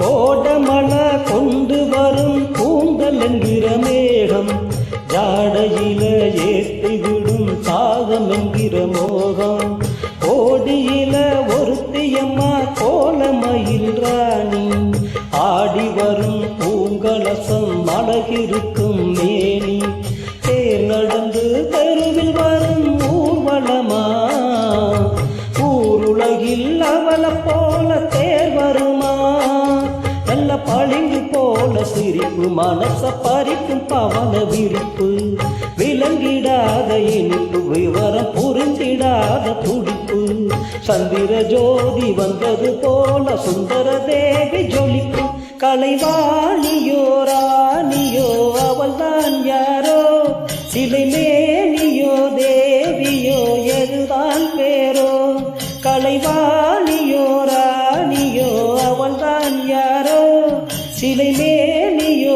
கோடமழ கொண்டு வரும் கூந்தல் என்கிற மேகம் ஜாடையில ஏற்றி விடும் சாகம் என்கிற மோகம். கோடியில ஒருத்தியம்மா கோலமயில் ராணி ஆடி வரும் பூங்கலசம் அழகிருக்கும் மேனி. தேர் நடந்து தெருவில் வரும் ஊர்வலமா ஊருலகில் அவளை போல தேர் வருமா? நல்ல பளிங்கு போல சிரிப்பு மனச பறிக்கும் பவன விரிப்பு. விலங்கிடாத இனிப்பு விவரம் புரிஞ்சிடாத துடிப்பு. சந்திர ஜோதி வந்தது போல சுந்தர தேவி ஜொலிப்பு. கலைவாணியோ ராணியோ அவள் தான் யாரோ? சிலை மேனியோ தேவியோ எதுதான் பேரோ? கலைவாணியோ சிலை மேனியோ